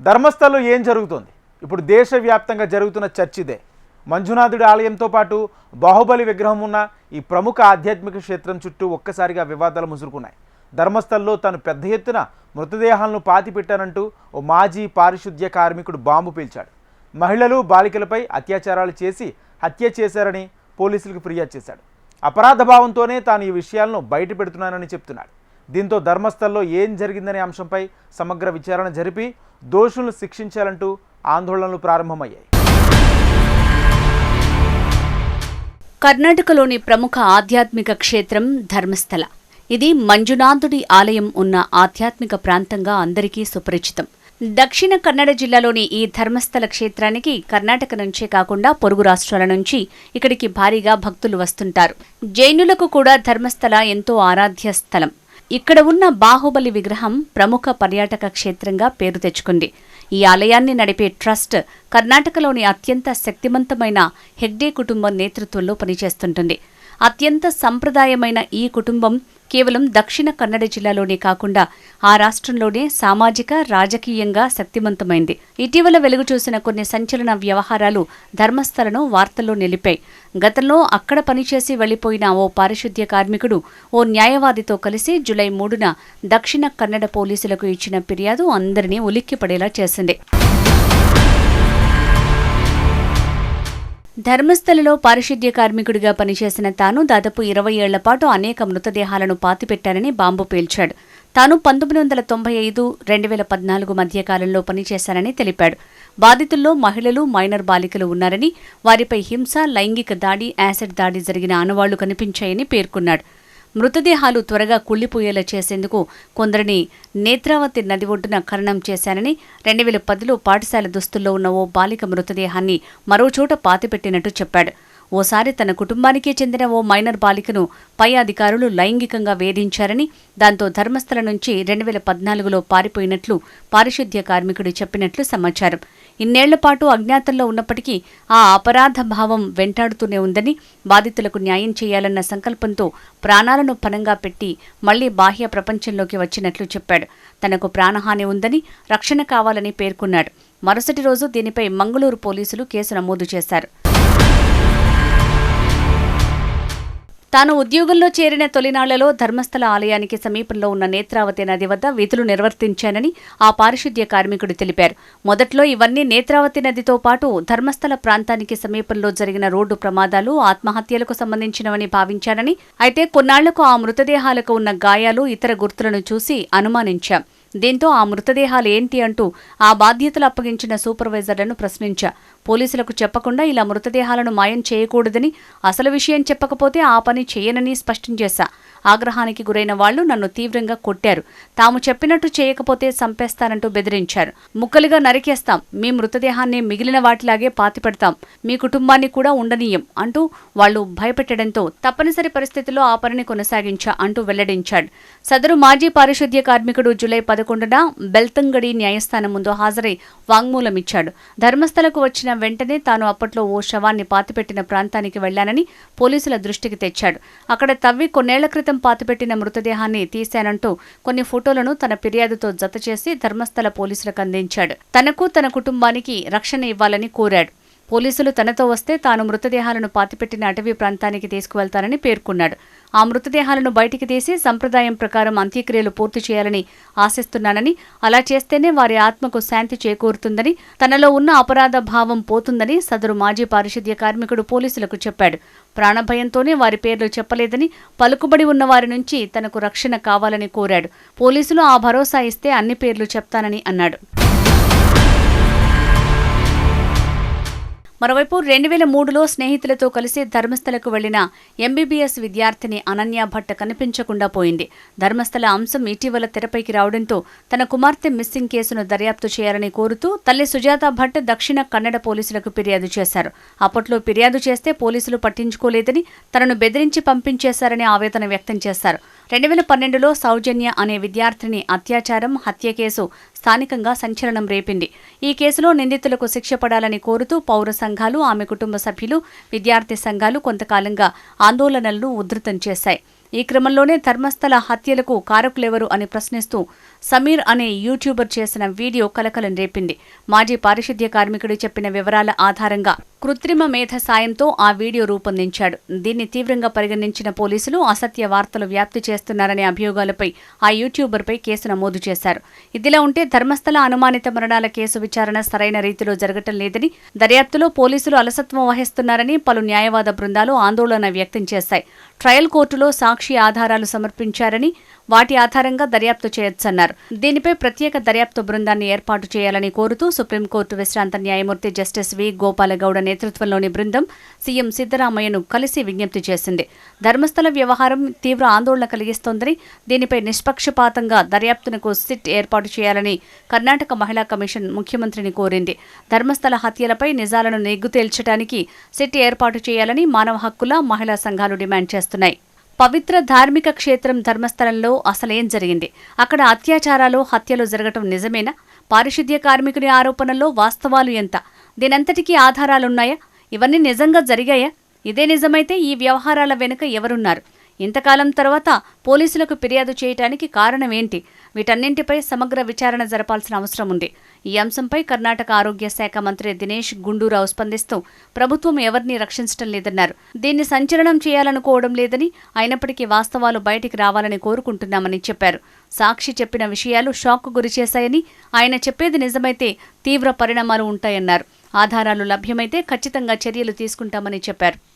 ధర్మస్థల్లో ఏం జరుగుతోంది? ఇప్పుడు దేశవ్యాప్తంగా జరుగుతున్న చర్చ ఇదే. మంజునాథుడి ఆలయంతో పాటు బాహుబలి విగ్రహం ఉన్న ఈ ప్రముఖ ఆధ్యాత్మిక క్షేత్రం చుట్టూ ఒక్కసారిగా వివాదాలు ముసురుకున్నాయి. ధర్మస్థల్లో తాను పెద్ద ఎత్తున మృతదేహాలను పాతిపెట్టానంటూ ఓ మాజీ పారిశుద్ధ్య కార్మికుడు బాంబు పీల్చాడు. మహిళలు బాలికలపై అత్యాచారాలు చేసి హత్య చేశారని పోలీసులకు ఫిర్యాదు చేశాడు. అపరాధ భావంతోనే తాను ఈ విషయాలను బయట పెడుతున్నానని చెప్తున్నాడు. దీంతో ధర్మస్థల్లో ఏం జరిగిందనే అంశంపై సమగ్ర విచారణ జరిపి దోషులను శిక్షించాలంటూ ఆందోళనలు ప్రారంభమయ్యాయి. కర్ణాటకలోని ప్రముఖ ఆధ్యాత్మిక క్షేత్రం ధర్మస్థల. ఇది మంజునాథుడి ఆలయం ఉన్న ఆధ్యాత్మిక ప్రాంతంగా అందరికీ సుపరిచితం. దక్షిణ కన్నడ జిల్లాలోని ఈ ధర్మస్థల క్షేత్రానికి కర్ణాటక నుంచే కాకుండా పొరుగు రాష్ట్రాల నుంచి ఇక్కడికి భారీగా భక్తులు వస్తుంటారు. జైనులకు కూడా ధర్మస్థల ఎంతో ఆరాధ్య స్థలం. ఇక్కడ ఉన్న బాహుబలి విగ్రహం ప్రముఖ పర్యాటక క్షేత్రంగా పేరు తెచ్చుకుంది. ఈ ఆలయాన్ని నడిపే ట్రస్ట్ కర్ణాటకలోని అత్యంత శక్తివంతమైన హెగ్డే కుటుంబం నేతృత్వంలో పనిచేస్తుంటుంది. అత్యంత సంప్రదాయమైన ఈ కుటుంబం కేవలం దక్షిణ కన్నడ జిల్లాలోనే కాకుండా ఆ రాష్ట్రంలోనే సామాజిక రాజకీయంగా శక్తివంతమైంది ఇటీవల వెలుగు చూసిన కొన్ని సంచలన వ్యవహారాలు ధర్మస్థలను వార్తల్లో నిలిపాయి. గతంలో అక్కడ పనిచేసి వెళ్ళిపోయిన ఓ పారిశుద్ధ్య కార్మికుడు ఓ న్యాయవాదితో కలిసి జులై మూడున దక్షిణ కన్నడ పోలీసులకు ఇచ్చిన ఫిర్యాదు అందరినీ ఉలిక్కిపడేలా చేసింది. ధర్మస్థలలో పారిశుద్ధ్య కార్మికుడిగా పనిచేసిన తాను దాదాపు ఇరవై ఏళ్ళ పాటు అనేక మృతదేహాలను పాతిపెట్టానని బాంబు పేల్చాడు. తాను పంతొమ్మిది వందల తొంభై ఐదు రెండు వేల పద్నాలుగు మధ్య కాలంలో పనిచేశానని తెలిపాడు. బాధితుల్లో మహిళలు మైనర్ బాలికలు ఉన్నారని వారిపై హింస లైంగిక దాడి యాసిడ్ దాడి జరిగిన ఆనవాళ్ళు కనిపించాయని పేర్కొన్నాడు. మృతదేహాలు త్వరగా కుళ్ళిపోయేలా చేసేందుకు కొందరిని నేత్రావతి నది ఒడ్డున ఖననం చేశానని రెండు వేల పదిలో పాఠశాల దుస్తుల్లో ఉన్న ఓ బాలిక మృతదేహాన్ని మరోచోట పాతిపెట్టినట్టు చెప్పాడు. ఓసారి తన కుటుంబానికే చెందిన ఓ మైనర్ బాలికను పై అధికారులు లైంగికంగా వేధించారని దాంతో ధర్మస్థల నుంచి రెండు వేల పద్నాలుగులో పారిపోయినట్లు పారిశుద్ధ్య కార్మికుడు చెప్పినట్లు సమాచారం. ఇన్నేళ్ళ పాటు అజ్ఞాతంలో ఉన్నప్పటికీ ఆ అపరాధ భావం వెంటాడుతూనే ఉందని బాధితులకు న్యాయం చేయాలన్న సంకల్పంతో ప్రాణాలను పనంగా పెట్టి మళ్ళీ బాహ్య ప్రపంచంలోకి వచ్చినట్లు చెప్పాడు. తనకు ప్రాణహాని ఉందని రక్షణ కావాలని పేర్కొన్నాడు. మరుసటి రోజు దీనిపై మంగళూరు పోలీసులు కేసు నమోదు చేశారు. తాను ఉద్యోగంలో చేరిన తొలినాళ్ళలో ధర్మస్థల ఆలయానికి సమీపంలో ఉన్న నేత్రావతి నది వద్ద విధులు నిర్వర్తించానని ఆ పారిశుద్ధ్య కార్మికుడు తెలిపారు. మొదట్లో ఇవన్నీ నేత్రావతి నదితో పాటు ధర్మస్థల ప్రాంతానికి సమీపంలో జరిగిన రోడ్డు ప్రమాదాలు ఆత్మహత్యలకు సంబంధించినవని భావించానని అయితే కొన్నాళ్ళకు ఆ మృతదేహాలకు ఉన్న గాయాలు ఇతర గుర్తులను చూసి అనుమానించాం. దీంతో ఆ మృతదేహాలు ఏంటి అంటూ ఆ బాధ్యతలు అప్పగించిన సూపర్వైజర్లను ప్రశ్నించా. పోలీసులకు చెప్పకుండా ఇలా మృతదేహాలను మాయం చేయకూడదని అసలు విషయం చెప్పకపోతే ఆ పని చేయనని స్పష్టం చేశా. ఆగ్రహానికి గురైన వాళ్ళు నన్ను తీవ్రంగా కొట్టారు. తాము చెప్పినట్టు చేయకపోతే చంపేస్తానంటూ బెదిరించారు. ముక్కలుగా నరికేస్తాం. మీ మృతదేహాన్ని మిగిలిన వాటిలాగే పాతిపెడతాం మీ కుటుంబాన్ని కూడా ఉండనీయం అంటూ వాళ్ళు భయపెట్టడంతో తప్పనిసరి పరిస్థితుల్లో ఆ పనిని కొనసాగించా అంటూ వెల్లడించాడు. సదరు మాజీ పారిశుద్ధ్య కార్మికుడు జులై పదకొండున బెల్తంగడి న్యాయస్థానం ముందు హాజరై వాంగ్మూలం ఇచ్చాడు ధర్మస్థలకు వచ్చిన వెంటనే తాను అప్పట్లో ఓ శవాన్ని పాతిపెట్టిన ప్రాంతానికి వెళ్ళానని పోలీసుల దృష్టికి తెచ్చాడు. అక్కడ తవ్వి కొన్నేళ్ళ క్రితం పాతిపెట్టిన మృతదేహాన్ని తీశానంటూ కొన్ని ఫోటోలను తన ఫిర్యాదుతో జతచేసి ధర్మస్థల పోలీసులకు అందించాడు. తనకు తన కుటుంబానికి రక్షణ ఇవ్వాలని కోరాడు. పోలీసులు తనతో వస్తే తాను మృతదేహాలను పాతిపెట్టిన అటవీ ప్రాంతానికి తీసుకువెళ్తానని పేర్కొన్నాడు. ఆ మృతదేహాలను బయటికి తీసి సంప్రదాయం ప్రకారం అంత్యక్రియలు పూర్తి చేయాలని ఆశిస్తున్నానని అలా చేస్తేనే వారి ఆత్మకు శాంతి చేకూరుతుందని తనలో ఉన్న అపరాధ భావం పోతుందని సదరు మాజీ పారిశుద్ధ్య కార్మికుడు పోలీసులకు చెప్పాడు. ప్రాణభయంతోనే వారి పేర్లు చెప్పలేదని పలుకుబడి ఉన్న వారి నుంచి తనకు రక్షణ కావాలని కోరాడు. పోలీసులు ఆ భరోసా ఇస్తే అన్ని పేర్లు చెప్తానని అన్నాడు. మరోవైపు రెండు వేల మూడులో స్నేహితులతో కలిసి ధర్మస్థలకు వెళ్ళిన ఎంబీబీఎస్ విద్యార్థిని అనన్య భట్ కనిపించకుండా పోయింది. ధర్మస్థల అంశం ఇటీవల తెరపైకి రావడంతో తన కుమార్తె మిస్సింగ్ కేసును దర్యాప్తు చేయాలని కోరుతూ తల్లి సుజాత భట్ దక్షిణ కన్నడ పోలీసులకు ఫిర్యాదు చేశారు. అప్పట్లో ఫిర్యాదు చేస్తే పోలీసులు పట్టించుకోలేదని తనను బెదిరించి పంపించేశారని ఆవేదన వ్యక్తం చేశారు. రెండు వేల పన్నెండులో సౌజన్య అనే విద్యార్థిని అత్యాచారం హత్య కేసు స్థానికంగా సంచలనం రేపింది. ఈ కేసులో నిందితులకు శిక్ష పడాలని కోరుతూ పౌర సంఘాలు ఆమె కుటుంబ సభ్యులు విద్యార్థి సంఘాలు కొంతకాలంగా ఆందోళనలను ఉధృతం చేశాయి. ఈ క్రమంలోనే ధర్మస్థల హత్యలకు కారకులెవరు అని ప్రశ్నిస్తూ సమీర్ అనే యూట్యూబర్ చేసిన వీడియో కలకలం రేపింది. మాజీ పారిశుద్ధ్య కార్మికుడు చెప్పిన వివరాల ఆధారంగా కృత్రిమ మేధ సాయంతో ఆ వీడియో రూపొందించాడు. దీన్ని తీవ్రంగా పరిగణించిన పోలీసులు అసత్య వార్తలు వ్యాప్తి చేస్తున్నారనే అభియోగాలపై ఆ యూట్యూబర్పై కేసు నమోదు చేశారు. ఇదిలా ఉంటే ధర్మస్థల అనుమానిత మరణాల కేసు విచారణ సరైన రీతిలో జరగటం లేదని దర్యాప్తులో పోలీసులు అలసత్వం వహిస్తున్నారని పలు న్యాయవాద బృందాలు ఆందోళన వ్యక్తం చేశాయి. ట్రయల్ కోర్టులో సాక్షి ఆధారాలు సమర్పించారని వాటి ఆధారంగా దర్యాప్తు చేయొచ్చన్నారు. దీనిపై ప్రత్యేక దర్యాప్తు బృందాన్ని ఏర్పాటు చేయాలని కోరుతూ సుప్రీంకోర్టు విశ్రాంత న్యాయమూర్తి జస్టిస్ వి. గోపాలగౌడ నేతృత్వంలోని బృందం సీఎం సిద్దరామయ్యను కలిసి విజ్ఞప్తి చేసింది. ధర్మస్థల వ్యవహారం తీవ్ర ఆందోళన కలిగిస్తోందని దీనిపై నిష్పక్షపాతంగా దర్యాప్తునకు సిట్ ఏర్పాటు చేయాలని కర్ణాటక మహిళా కమిషన్ ముఖ్యమంత్రిని కోరింది. ధర్మస్థల హత్యలపై నిజాలను నెగ్గు తేల్చడానికి సిట్ ఏర్పాటు చేయాలని మానవ హక్కుల మహిళా సంఘాలు డిమాండ్ చేస్తున్నాయి. పవిత్ర ధార్మిక క్షేత్రం ధర్మస్థలంలో అసలేం జరిగింది. అక్కడ అత్యాచారాలు హత్యలు జరగటం నిజమేనా? పారిశుద్ధ్య కార్మికుని ఆరోపణల్లో వాస్తవాలు ఎంత? దీనంతటికీ ఆధారాలున్నాయా? ఇవన్నీ నిజంగా జరిగాయా? ఇదే నిజమైతే ఈ వ్యవహారాల వెనుక ఎవరున్నారు? ఇంతకాలం తర్వాత పోలీసులకు ఫిర్యాదు చేయటానికి కారణం ఏంటి వీటన్నింటిపై సమగ్ర విచారణ జరపాల్సిన అవసరం ఉంది. ఈ అంశంపై కర్ణాటక ఆరోగ్య శాఖ మంత్రి దినేష్ గుండూరావు స్పందిస్తూ ప్రభుత్వం ఎవరిని రక్షించడం లేదన్నారు. దీన్ని సంచలనం చేయాలనుకోవడం లేదని అయినప్పటికీ వాస్తవాలు బయటికి రావాలని కోరుకుంటున్నామని చెప్పారు. సాక్షి చెప్పిన విషయాలు షాక్ గురిచేశాయని ఆయన చెప్పేది నిజమైతే తీవ్ర పరిణామాలు ఉంటాయన్నారు. ఆధారాలు లభ్యమైతే ఖచ్చితంగా చర్యలు తీసుకుంటామని చెప్పారు.